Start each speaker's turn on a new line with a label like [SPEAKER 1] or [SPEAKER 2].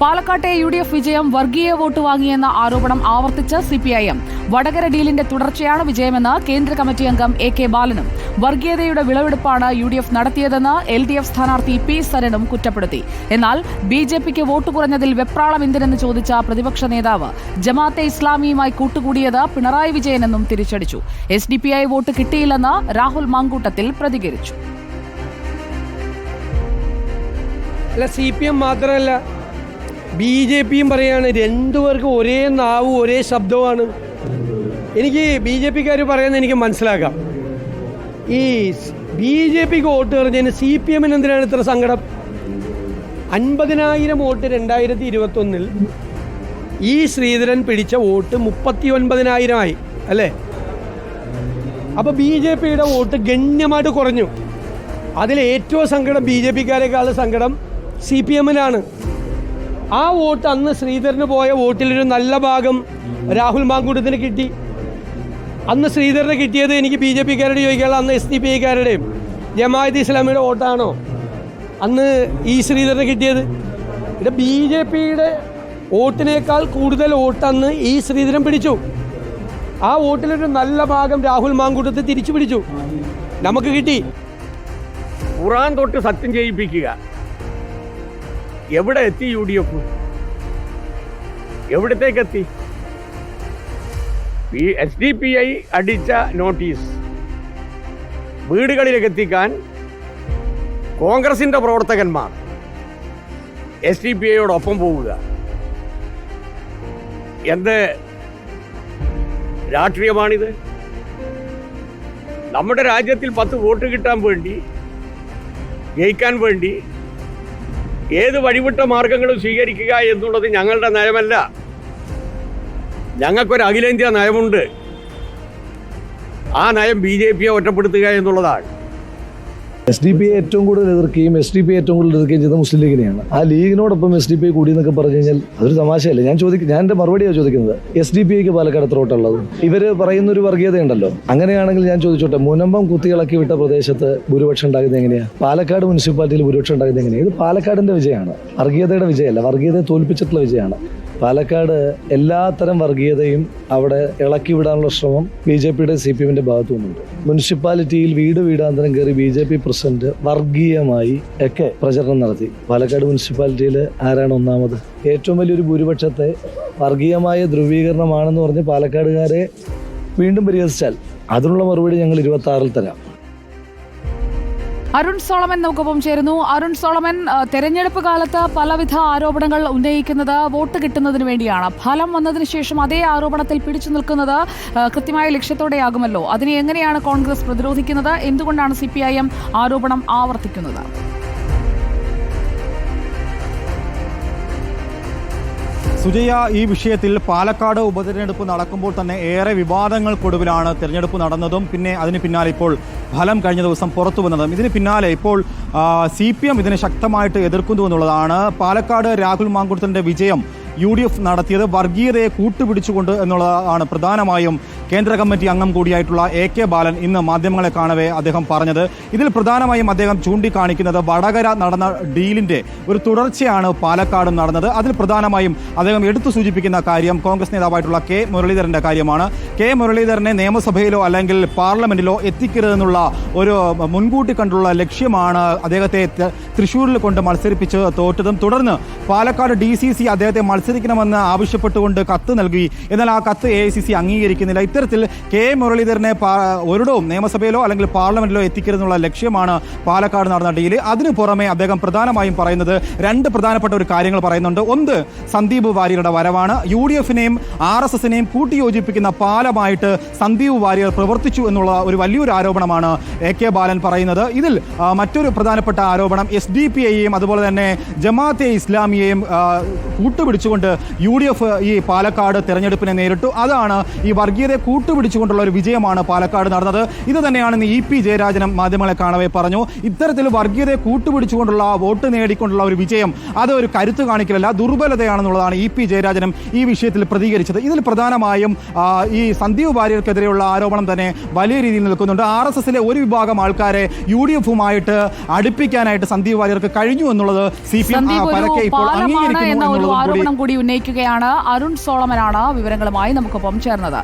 [SPEAKER 1] പാലക്കാട്ടെ U D F വിജയം വർഗീയ വോട്ട് വാങ്ങിയെന്ന ആരോപണം ആവർത്തിച്ച് സിപിഐഎം. വടകര ഡീലിന്റെ തുടർച്ചയാണ് വിജയമെന്ന് കേന്ദ്ര കമ്മിറ്റി അംഗം എ കെ ബാലനും. വർഗീയതയുടെ വിളവെടുപ്പാണ് യു ഡി എഫ് നടത്തിയതെന്ന് എൽ ഡി എഫ് സ്ഥാനാർത്ഥി പി സരനും കുറ്റപ്പെടുത്തി. എന്നാൽ ബി ജെ പിക്ക് വോട്ട് കുറഞ്ഞതിൽ വെപ്രാളം എന്തിനെന്ന് ചോദിച്ച പ്രതിപക്ഷ നേതാവ് ജമാഅത്തെ ഇസ്ലാമിയുമായി കൂട്ടുകൂടിയത് പിണറായി വിജയനെന്നും തിരിച്ചടിച്ചു. S D P I vote കിട്ടിയില്ലെന്ന് Rahul Mamkootathil പ്രതികരിച്ചു.
[SPEAKER 2] അല്ല സി പി എം മാത്രമല്ല ബി ജെ പിയും പറയാണ് രണ്ടുപേർക്കും ഒരേ നാവും ഒരേ ശബ്ദവുമാണ്. എനിക്ക് ബി ജെ പിക്കാർ പറയുന്നത് എനിക്ക് മനസ്സിലാക്കാം. ഈ ബി ജെ പിക്ക് വോട്ട് പറഞ്ഞതിന് സി പി എമ്മിന് എന്തിനാണ് ഇത്ര സങ്കടം? അൻപതിനായിരം വോട്ട് രണ്ടായിരത്തി ഇരുപത്തൊന്നിൽ ഈ ശ്രീധരൻ പിടിച്ച വോട്ട് മുപ്പത്തി ഒൻപതിനായിരമായി അല്ലേ? അപ്പോൾ ബി ജെ പിയുടെ വോട്ട് ഗണ്യമായിട്ട് കുറഞ്ഞു. അതിൽ ഏറ്റവും സങ്കടം ബി ജെ പിക്കാരെക്കാളും സങ്കടം സി പി എമ്മിനാണ്. ആ വോട്ട് അന്ന് ശ്രീധരന് പോയ വോട്ടിലൊരു നല്ല ഭാഗം രാഹുൽ മാങ്കൂട്ടത്തിന് കിട്ടി. അന്ന് ശ്രീധരന് കിട്ടിയത് എനിക്ക് ബി ജെ പിക്കാരോട് ചോദിക്കാനുള്ള അന്ന് എസ് ഡി പി ഐക്കാരുടെയും ജമാഅത്ത് ഇസ്ലാമിയുടെ വോട്ടാണോ? അന്ന് ഈ ശ്രീധരന് കിട്ടിയത്. ഇത് ബി ജെ പിയുടെ വോട്ടിനേക്കാൾ കൂടുതൽ വോട്ട് അന്ന് ഈ ശ്രീധരൻ പിടിച്ചു. ആ വോട്ടിലൊരു നല്ല ഭാഗം രാഹുൽ മാങ്കൂട്ടത്തെ തിരിച്ചു പിടിച്ചു. നമുക്ക് കിട്ടി.
[SPEAKER 3] ഖുറാൻ തൊട്ട് സത്യം ചെയ്യിപ്പിക്കുക. എവിടെ എത്തി യു ഡി എഫ് എവിടത്തേക്കെത്തി എസ് ഡി പി ഐ അടിച്ച നോട്ടീസ് വീടുകളിലേക്ക് എത്തിക്കാൻ കോൺഗ്രസിന്റെ പ്രവർത്തകന്മാർ എസ് ഡി പി ഐയോടൊപ്പം പോവുക. എന്ത് രാഷ്ട്രീയമാണിത്? നമ്മുടെ രാജ്യത്തിൽ പത്ത് വോട്ട് കിട്ടാൻ വേണ്ടി ജയിക്കാൻ വേണ്ടി ഏത് വഴിവിട്ട മാർഗങ്ങളും സ്വീകരിക്കുക എന്നുള്ളത് ഞങ്ങളുടെ നയമല്ല. ഞങ്ങൾക്കൊരു അഖിലേന്ത്യാ നയമുണ്ട്. ആ നയം ബി ജെ പിയെ ഒറ്റപ്പെടുത്തുക എന്നുള്ളതാണ്.
[SPEAKER 4] എസ് ഡി പി ഏറ്റവും കൂടുതൽ എതിർക്കുകയും എസ് ഡി പി ഏറ്റവും കൂടുതൽ എതിർക്കുകയും ചെയ്ത മുസ്ലിം ലീഗിനെയാണ് ആ ലീഗിനോടൊപ്പം എസ് ഡി പി കൂടി എന്നൊക്കെ പറഞ്ഞു കഴിഞ്ഞാൽ അതൊരു തമാശയല്ല? ഞാൻ ചോദിക്കും ഞാൻ എന്റെ മറുപടിയാണ് ചോദിക്കുന്നത്. എസ് ഡി പി ഐക്ക് പാലക്കാട് എത്രോട്ടുള്ളത് ഇവർ പറയുന്ന ഒരു വർഗീയതയുണ്ടല്ലോ. അങ്ങനെയാണെങ്കിൽ ഞാൻ ചോദിച്ചോട്ടെ മുനമ്പം കുത്തികളക്കി വിട്ട പ്രദേശത്ത് ഭൂരിപക്ഷം ഉണ്ടാകുന്നത് എങ്ങനെയാണ് പാലക്കാട് മുനിസിപ്പാലിറ്റിയിൽ ഭൂരിപക്ഷം ഉണ്ടാകുന്നത് എങ്ങനെയാണ് ഇത് പാലക്കാടിന്റെ വിജയമാണ്. വർഗീയതയുടെ വിജയമല്ല വർഗീയതയെ തോൽപ്പിച്ചിട്ടുള്ള വിജയമാണ്. പാലക്കാട് എല്ലാത്തരം വർഗീയതയും അവിടെ ഇളക്കി വിടാനുള്ള ശ്രമം ബി ജെ പിയുടെ സി പി എമ്മിന്റെ ഭാഗത്തു നിന്നുണ്ട് മുനിസിപ്പാലിറ്റിയിൽ വീട് വീടാന്തരം കയറി ബി ജെ പി പ്രസിഡന്റ് വർഗീയമായി ഒക്കെ പ്രചരണം നടത്തി. പാലക്കാട് മുനിസിപ്പാലിറ്റിയിൽ ആരാണ് ഒന്നാമത്? ഏറ്റവും വലിയൊരു ഭൂരിപക്ഷത്തെ വർഗീയമായ ധ്രുവീകരണമാണെന്ന് പറഞ്ഞ് പാലക്കാടുകാരെ വീണ്ടും പരിഹസിച്ചാൽ അതിനുള്ള മറുപടി ഞങ്ങൾ ഇരുപത്തി ആറിൽ തരാം.
[SPEAKER 1] അരുൺ സോളമൻ നമുക്കൊപ്പം ചേരുന്നു. അരുൺ സോളമൻ തെരഞ്ഞെടുപ്പ് കാലത്ത് പലവിധ ആരോപണങ്ങൾ ഉന്നയിക്കുന്നത് വോട്ട് കിട്ടുന്നതിന് വേണ്ടിയാണ്. ഫലം വന്നതിന് ശേഷം അതേ ആരോപണത്തിൽ പിടിച്ചു നിൽക്കുന്നത് കൃത്യമായ ലക്ഷ്യത്തോടെയാകുമല്ലോ. അതിനെ എങ്ങനെയാണ് കോൺഗ്രസ് പ്രതിരോധിക്കുന്നത്? എന്തുകൊണ്ടാണ് സി ആരോപണം ആവർത്തിക്കുന്നത്?
[SPEAKER 5] സുജയ ഈ വിഷയത്തിൽ പാലക്കാട് ഉപതെരഞ്ഞെടുപ്പ് നടക്കുമ്പോൾ തന്നെ ഏറെ വിവാദങ്ങൾക്കൊടുവിലാണ് തെരഞ്ഞെടുപ്പ് നടന്നതും പിന്നെ അതിന് പിന്നാലെ ഇപ്പോൾ ഫലം കഴിഞ്ഞ ദിവസം പുറത്തു വന്നതും. ഇതിന് പിന്നാലെ ഇപ്പോൾ സി പി എം ഇതിനെ ശക്തമായിട്ട് എതിർക്കുന്നു എന്നുള്ളതാണ്. പാലക്കാട് രാഹുൽ മാങ്കുടത്തിന്റെ വിജയം യു ഡി എഫ് നടത്തിയത് വർഗീയതയെ കൂട്ടുപിടിച്ചുകൊണ്ട് എന്നുള്ളതാണ് പ്രധാനമായും കേന്ദ്ര കമ്മിറ്റി അംഗം കൂടിയായിട്ടുള്ള എ കെ ബാലൻ ഇന്ന് മാധ്യമങ്ങളെ കാണവേ അദ്ദേഹം പറഞ്ഞത്. ഇതിൽ പ്രധാനമായും അദ്ദേഹം ചൂണ്ടിക്കാണിക്കുന്നത് വടകര നടന്ന ഡീലിന്റെ ഒരു തുടർച്ചയാണ് പാലക്കാട് നടന്നത്. അതിൽ പ്രധാനമായും അദ്ദേഹം എടുത്തു സൂചിപ്പിക്കുന്ന കാര്യം കോൺഗ്രസ് നേതാവായിട്ടുള്ള കെ മുരളീധരന്റെ കാര്യമാണ്. കെ മുരളീധരനെ നിയമസഭയിലോ അല്ലെങ്കിൽ പാർലമെന്റിലോ എത്തിക്കരുതെന്നുള്ള ഒരു മുൻകൂട്ടി കണ്ടുള്ള ലക്ഷ്യമാണ് അദ്ദേഹത്തെ തൃശൂരിൽ കൊണ്ട് മത്സരിപ്പിച്ച് തോറ്റതും. തുടർന്ന് പാലക്കാട് ഡി സി സി അദ്ദേഹത്തെ മത്സരിക്കണമെന്ന് ആവശ്യപ്പെട്ടുകൊണ്ട് കത്ത് നൽകി. എന്നാൽ ആ കത്ത് എ അംഗീകരിക്കുന്നില്ല. ഇത്തരത്തിൽ കെ മുരളീധരനെ ഒരിടവും നിയമസഭയിലോ അല്ലെങ്കിൽ പാർലമെന്റിലോ എത്തിക്കരുതെന്നുള്ള ലക്ഷ്യമാണ് പാലക്കാട് നടന്ന ഡീൽ. അതിനു പുറമെ അദ്ദേഹം പ്രധാനമായും പറയുന്നത് രണ്ട് പ്രധാനപ്പെട്ട ഒരു കാര്യങ്ങൾ പറയുന്നുണ്ട്. ഒന്ന് സന്ദീപ് വാര്യരുടെ വരവാണ്. യു ഡി എഫിനെയും ആർ എസ് എസിനെയും കൂട്ടിയോജിപ്പിക്കുന്ന പാലമായിട്ട് സന്ദീപ് വാര്യർ പ്രവർത്തിച്ചു എന്നുള്ള ഒരു വലിയൊരു ആരോപണമാണ് എ കെ ബാലൻ പറയുന്നത്. ഇതിൽ മറ്റൊരു പ്രധാനപ്പെട്ട ആരോപണം എസ് ഡി പി ഐയെയും അതുപോലെ തന്നെ ജമാഅത്തെ ഇസ്ലാമിയെയും കൂട്ടുപിടിച്ചു അതുകൊണ്ട് യു ഡി എഫ് ഈ പാലക്കാട് തെരഞ്ഞെടുപ്പിനെ നേരിട്ടു. അതാണ് ഈ വർഗീയതയെ കൂട്ടുപിടിച്ചുകൊണ്ടുള്ള ഒരു വിജയമാണ് പാലക്കാട് നടന്നത്. ഇത് തന്നെയാണ് ഇന്ന് ഇ പി ജയരാജനം മാധ്യമങ്ങളെ കാണവേ പറഞ്ഞു. ഇത്തരത്തിൽ വർഗീയതയെ കൂട്ടുപിടിച്ചുകൊണ്ടുള്ള വോട്ട് നേടിക്കൊണ്ടുള്ള ഒരു വിജയം അത് ഒരു കരുത്ത് കാണിക്കലല്ല ദുർബലതയാണെന്നുള്ളതാണ് ഇ പി ജയരാജനം ഈ വിഷയത്തിൽ പ്രതികരിച്ചത്. ഇതിൽ പ്രധാനമായും ഈ സന്ദീപ് വാര്യർക്കെതിരെയുള്ള ആരോപണം തന്നെ വലിയ രീതിയിൽ നിൽക്കുന്നുണ്ട്. ആർ എസ് എസിലെ ഒരു വിഭാഗം ആൾക്കാരെ യു ഡി എഫുമായിട്ട് അടുപ്പിക്കാനായിട്ട് സന്ദീപ് വാര്യർക്ക് കഴിഞ്ഞു എന്നുള്ളത് സി പി എം ഇപ്പോൾ അംഗീകരിക്കുന്നു എന്നുള്ളതും കൂടി
[SPEAKER 1] കൂടി ഉന്നയിക്കുകയാണ് അരുൺ സോളമനാണ് വിവരങ്ങളുമായി നമുക്കൊപ്പം ചേർന്നത്.